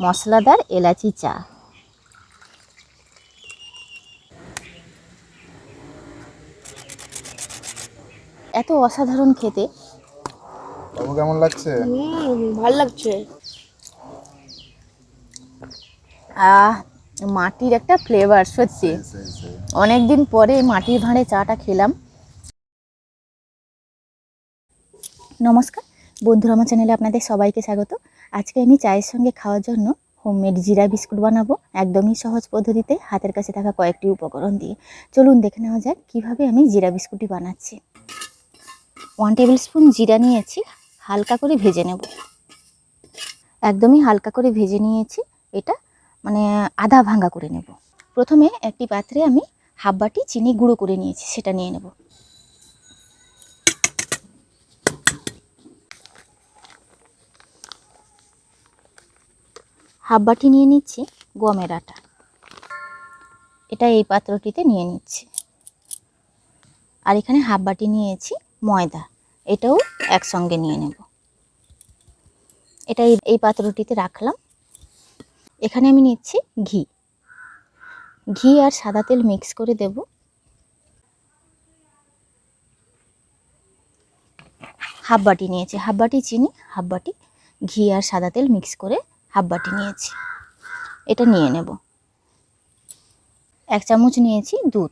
মশলাদার এলাচি চা। এত অসাধারণ খেতে। বাবু কেমন লাগছে? হুম ভালো লাগছে। আহ মাটির একটা ফ্লেভার সত্যি। সেই, সেই। অনেক দিন পরে মাটির ভাঁড়ে চাটা খেলাম। নমস্কার। বন্ধুরা আমার চ্যানেলে আপনাদের সবাইকে স্বাগত। আজকে আমি চায়ের সঙ্গে খাওয়ার জন্য হোমমেড জিরা বিস্কুট বানাবো। একদমই সহজ পদ্ধতিতে হাতের কাছে থাকা কয়েকটি উপকরণ দিয়ে। চলুন দেখে নেওয়া যাক কীভাবে আমি জিরা বিস্কুটটি বানাচ্ছি। ওয়ান টেবিল স্পুন জিরা নিয়েছি, হালকা করে ভেজে নেব। একদমই হালকা করে ভেজে নিয়েছি, এটা মানে আধা ভাঙ্গা করে নেব। প্রথমে একটি পাত্রে আমি হাফ বাটি চিনি গুঁড়ো করে নিয়েছি, সেটা নিয়ে নেব। হাফ বাটি নিয়ে নিচ্ছি, গমের আটা। এটা এই পাত্রটিতে নিয়ে নিচ্ছি। আর এখানে হাফ বাটি নিয়েছি ময়দা। এটাও একসঙ্গে নিয়ে নেব। এটা এই- পাত্রটিতে রাখলাম। এখানে আমি নিচ্ছি ঘি। ঘি আর সাদা তেল মিক্স করে দেব। হাফ বাটি নিয়েছি। হাফ বাটি চিনি হাফ বাটি ঘি আর সাদা তেল মিক্স করে হাফ বাটি নিয়েছি। এটা নিয়ে নেব। এক চামচ নিয়েছি দুধ।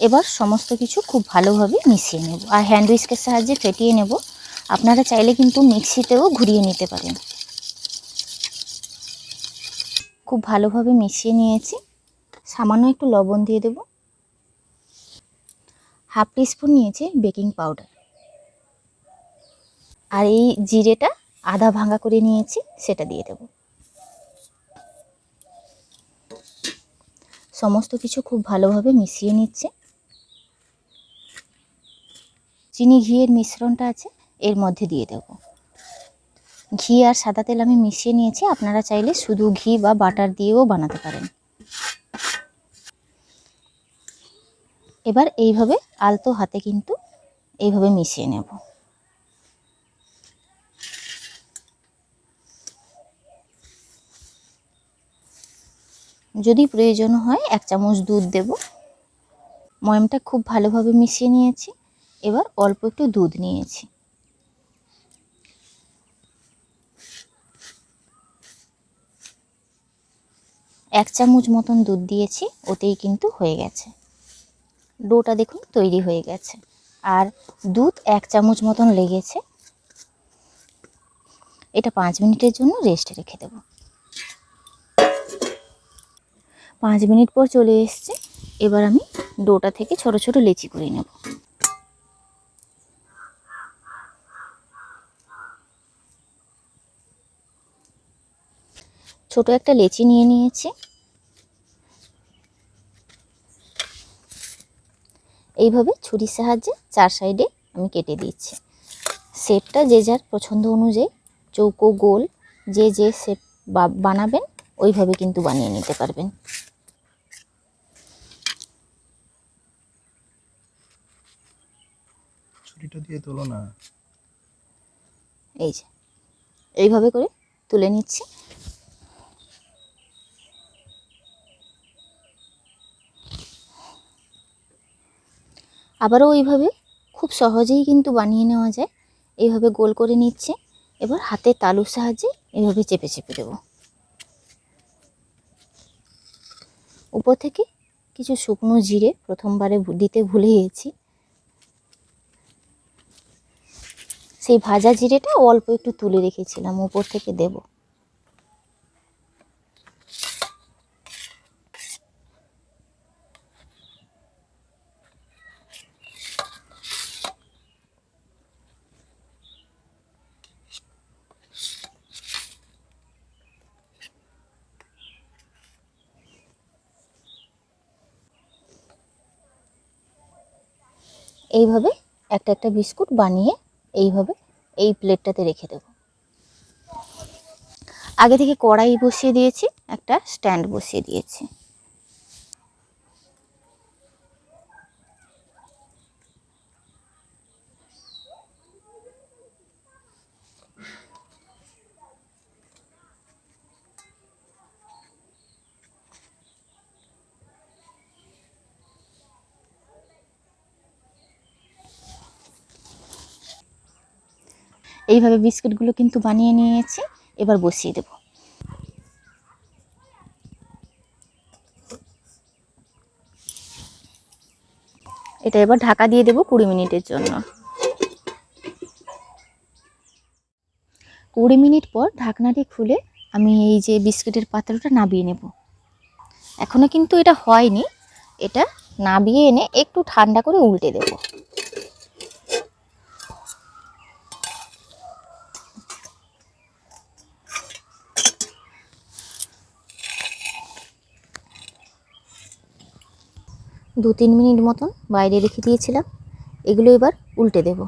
এবার সমস্ত কিছু খুব ভালোভাবে মিশিয়ে নেব। আর হ্যান্ড উইস্কের সাহায্যে ফেটিয়ে নেব। আপনারা চাইলে কিন্তু মিক্সিতেও ঘুরিয়ে নিতে পারেন। খুব ভালোভাবে মিশিয়ে নিয়েছি। সামান্য একটু লবণ দিয়ে দেব। হাফ টিস্পুন নিয়েছি বেকিং পাউডার। আর এই জিরেটা আধা ভাঙা করে নিয়েছি, সেটা দিয়ে দেব। সমস্ত কিছু খুব ভালোভাবে মিশিয়ে নিচ্ছে। চিনি ঘিয়ের মিশ্রণটা আছে, এর মধ্যে দিয়ে দেব। ঘি আর সাদা তেল আমি মিশিয়ে নিয়েছি, আপনারা চাইলে শুধু ঘি বা বাটার দিয়েও বানাতে পারেন। এবার এইভাবে আলতো হাতে কিন্তু এইভাবে মিশিয়ে নেব। যদি প্রয়োজন হয় এক চামচ দুধ দেব। ময়মটা খুব ভালোভাবে মিশিয়ে নিয়েছি। এবার অল্প একটু দুধ নিয়েছি। এক চামচ মতন দুধ দিয়েছি, ওতেই কিন্তু হয়ে গেছে। ডোটা দেখুন, তৈরি হয়ে গেছে। আর দুধ এক চামচ মতন লেগেছে। এটা পাঁচ মিনিটের জন্য রেস্টে রেখে দেব। পাঁচ মিনিট পর চলে এসছে। এবার আমি ডোটা থেকে ছোট ছোট লেচি করে নেব। ছোট একটা লেচি নিয়ে নিয়েছি। এইভাবে ছুরির সাহায্যে চার সাইডে আমি কেটে দিচ্ছি শেপটা যে যার পছন্দ অনুযায়ী চৌকো গোল যে যে শেপ বানাবেন ওইভাবে কিন্তু বানিয়ে নিতে পারবেন। ছুরিটা দিয়ে তোলো না। এই যে এইভাবে করে তুলে নিচ্ছি। আবারও ওইভাবে খুব সহজেই কিন্তু বানিয়ে নেওয়া যায়। এইভাবে গোল করে নিচ্ছে। এবার হাতে তালুর সাহায্যে এইভাবে চেপে চেপে দেব। উপর থেকে কিছু শুকনো জিরে প্রথমবারে দিতে ভুলে গেছি। সেই ভাজা জিরেটা অল্প একটু তুলে রেখেছিলাম, উপর থেকে দেব। এইভাবে একটা একটা বিস্কুট বানিয়ে এইভাবে এই প্লেটটাতে রেখে দেব। আগে থেকে কড়াই বসিয়ে দিয়েছি, একটা স্ট্যান্ড বসিয়ে দিয়েছি। এইভাবে বিস্কিটগুলো কিন্তু বানিয়ে নিয়েছি, এবার বসিয়ে দেব। এটা এবার ঢাকা দিয়ে দেবো কুড়ি মিনিটের জন্য। কুড়ি মিনিট পর ঢাকনাটি খুলে আমি এই যে বিস্কিটের পাত্রটা নাবিয়ে নেব। এখনও কিন্তু এটা হয়নি, এটা নাবিয়ে এনে একটু ঠান্ডা করে উল্টে দেব। দু তিন মিনিট মতন বাইরে রেখে দিয়েছিলাম। এগুলো এবার উল্টে দেব।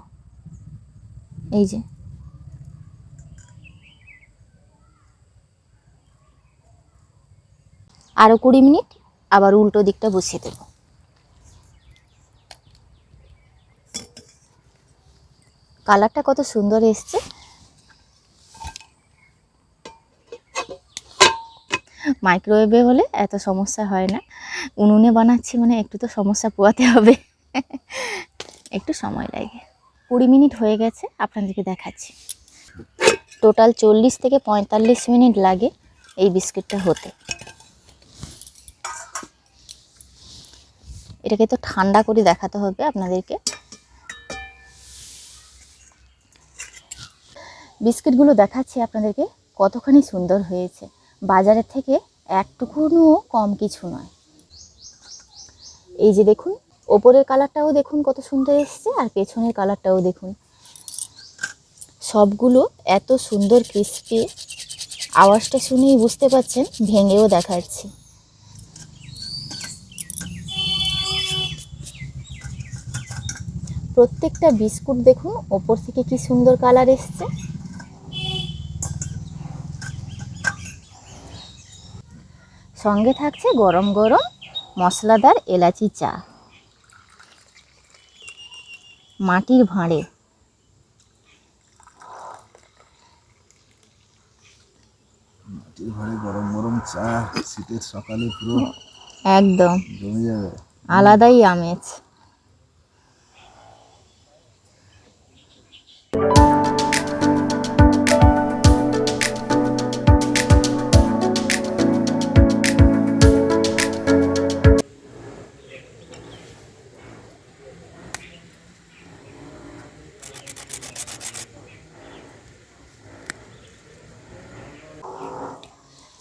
এই যে। আরও কুড়ি মিনিট আবার উল্টো দিকটা বসিয়ে দেব। কালারটা কত সুন্দর এসছে। মাইক্রোওয়েভে হলে এত সমস্যা হয় না। উনুনে বানাচ্ছি মানে একটু তো সমস্যা পোয়াতে হবে। একটু সময় লাগে। কুড়ি মিনিট হয়ে গেছে, আপনাদেরকে দেখাচ্ছি। টোটাল চল্লিশ থেকে পঁয়তাল্লিশ মিনিট লাগে এই বিস্কিটটা হতে। এটাকে তো ঠান্ডা করে দেখাতে হবে আপনাদেরকে। বিস্কিটগুলো দেখাচ্ছি আপনাদেরকে কতখানি সুন্দর হয়েছে। বাজারের থেকে একটুকুনও কম কিছু নয়। এই যে দেখুন, ওপরের কালারটাও দেখুন কত সুন্দর এসছে আর পেছনের কালারটাও দেখুন। সবগুলো এত সুন্দর ক্রিস্পি আওয়াজটা শুনেই বুঝতে পারছেন, ভেঙেও দেখাচ্ছি। প্রত্যেকটা বিস্কুট দেখুন, ওপর থেকে কি সুন্দর কালার এসছে। সঙ্গে থাকছে গরম গরম মশলাদার এলাচি চা। মাটির ভাঁড়ে। মাটির ঘরে গরম গরম চা শীতের সকালে পুরো একদম। জমে যাবে। আলাদাই আমেজ।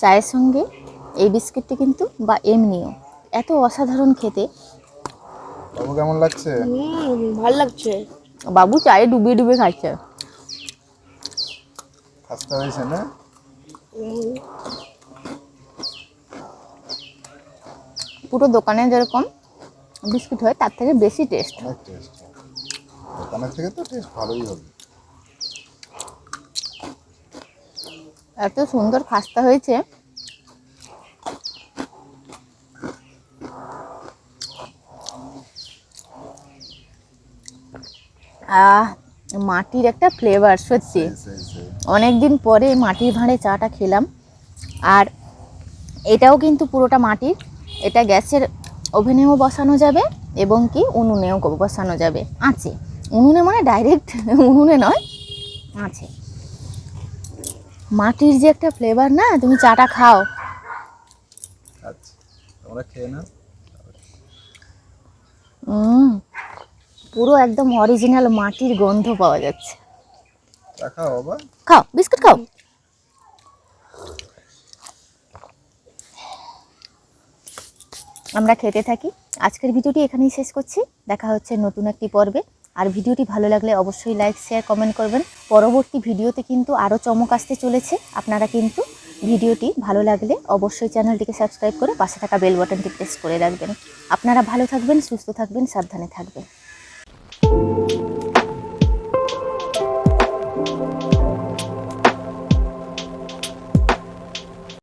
চায়ের সঙ্গে এই বিস্কিটটি কিন্তু বা এমনিও এত অসাধারণ খেতে। বাবু কেমন লাগছে? ভালো লাগছে। বাবু চায়ে ডুবিয়ে ডুবিয়ে খাচ্ছে। খাস্তা হয়েছে না? পুরো দোকানে যেরকম বিস্কুট হয় তার থেকে বেশি টেস্ট অনেক টেস্ট দোকানের থেকে তো টেস্ট ভালোই হবে। এত সুন্দর খাস্তা হয়েছে। মাটির একটা ফ্লেভার সত্যি। সেই সেই অনেক দিন পরে মাটির ভাঁড়ে চাটা খেলাম। আর এটাও কিন্তু পুরোটা মাটির। এটা গ্যাসের ওভেনেও বসানো যাবে এবং কি উনুনেও বসানো যাবে। আছে। উনুনে মানে ডাইরেক্ট উনুনে নয় আছে। মাটির যে একটা ফ্লেভার না তুমি চাটা খাও। আচ্ছা তোমরা খেয়ে না উম, পুরো একদম অরিজিনাল মাটির গন্ধ পাওয়া যাচ্ছে। খাও বাবা খাও বিস্কুট খাও। আমরা খেতে থাকি। আজকের ভিডিওটি এখানেই শেষ করছি। দেখা হচ্ছে নতুন একটি পর্বে। আর ভিডিওটি ভালো লাগলে অবশ্যই লাইক শেয়ার কমেন্ট করবেন। পরবর্তী ভিডিওতে কিন্তু আরও চমক আসতে চলেছে। আপনারা কিন্তু ভিডিওটি ভালো লাগলে অবশ্যই চ্যানেলটিকে সাবস্ক্রাইব করে পাশে থাকা বেল বাটনটি প্রেস করে রাখবেন। আপনারা ভালো থাকবেন, সুস্থ থাকবেন, সাবধানে থাকবেন।